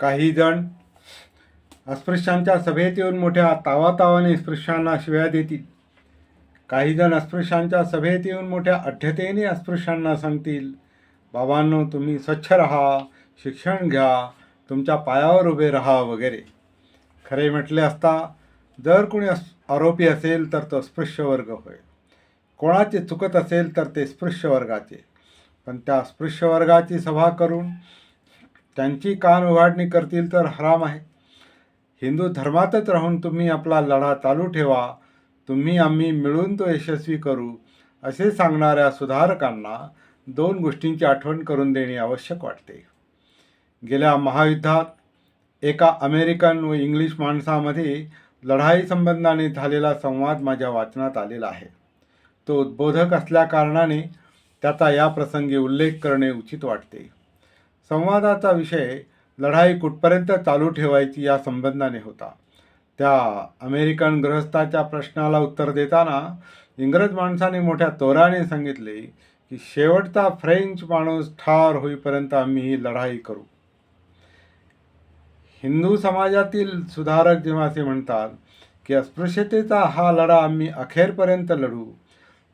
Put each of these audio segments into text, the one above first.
काही जण अस्पृश्यांच्या सभेत येऊन मोठ्या तावातावाने स्पृश्यांना शिव्या देतील. काही जण अस्पृश्यांच्या सभेत येऊन मोठ्या अड्ढतेने अस्पृश्यांना सांगतील बाबांनो तुम्ही स्वच्छ राहा शिक्षण घ्या तुमच्या पायावर उभे राहा वगैरे. खरे म्हटले असता जर कोणी अस आरोपी असेल तर तो स्पृश्य वर्ग होय. कोणाचे चुकत असेल तर ते स्पृश्य वर्गाचे पण त्या स्पृश्य वर्गाची सभा करून त्यांची कान उघाडणी करतील तर हराम आहे. हिंदू धर्मातच राहून तुम्ही आपला लढा चालू ठेवा. तुम्ही आम्ही मिळून तो यशस्वी करू असे सांगणाऱ्या सुधारकांना दोन गोष्टींची आठवण करून देणे आवश्यक वाटते. गेल्या महायुद्धात एका अमेरिकन व इंग्लिश माणसामध्ये लढाई संबंधाने झालेला संवाद माझ्या वाचनात आलेला आहे. तो उद्बोधक असल्याकारणाने त्याचा या प्रसंगी उल्लेख करणे उचित वाटते. संवादाचा विषय लढाई कुठपर्यंत चालू ठेवायची या संबंधाने होता. त्या अमेरिकन गृहस्थाच्या प्रश्नाला उत्तर देताना इंग्रज माणसाने मोठ्या तोराने सांगितले की शेवटचा फ्रेंच माणूस ठार होईपर्यंत आम्ही ही लढाई करू. हिंदू समाजातील सुधारक जेव्हा असे म्हणतात की अस्पृश्यतेचा हा लढा आम्ही अखेरपर्यंत लढू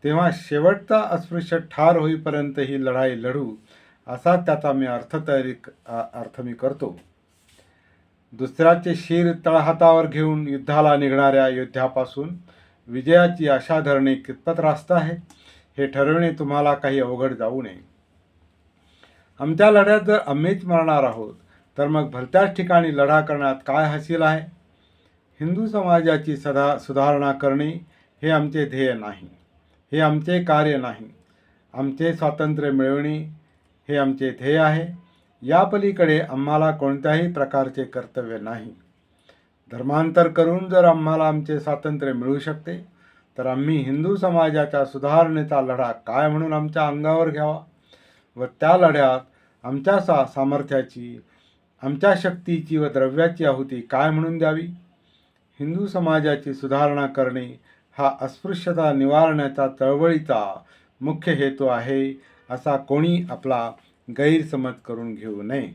तेव्हा शेवटचा अस्पृश्य ठार होईपर्यंत ही लढाई लढू असा त्याचा मी अर्थ तयारी अर्थ मी करतो. दुसऱ्याचे शिर तळहातावर घेऊन युद्धाला निघणाऱ्या योद्ध्यापासून विजयाची आशा धरणे कितपत रास्त आहे हे ठरविणे तुम्हाला काही अवघड जाऊ नये. आमच्या लढ्यात जर आम्हीच मरणार आहोत तर मग भलत्याच ठिकाणी लढा करण्यात काय हसील आहे? हिंदू समाजाची सदा सुधारणा करणे हे आमचे ध्येय नाही हे आमचे कार्य नाही. आमचे स्वातंत्र्य मिळवणे हे आमचे ध्येय आहे. या पलीकडे आम्हाला कोणत्याही प्रकारचे कर्तव्य नाही. धर्मांतर करून जर आम्हाला आमचे स्वातंत्र्य मिळू शकते तर आम्ही हिंदू समाजाच्या सुधारणेचा लढा काय म्हणून आमच्या अंगावर घ्यावा व त्या लढ्यात आमच्या सा सामर्थ्याची आमच्या शक्तीची व द्रव्याची आहुती काय म्हणून द्यावी? हिंदू समाजाची सुधारणा करणे हा अस्पृश्यता निवारण्याचा चळवळीचा मुख्य हेतू आहे. असा कोणी आपला गैरसमज करून घेऊ नये.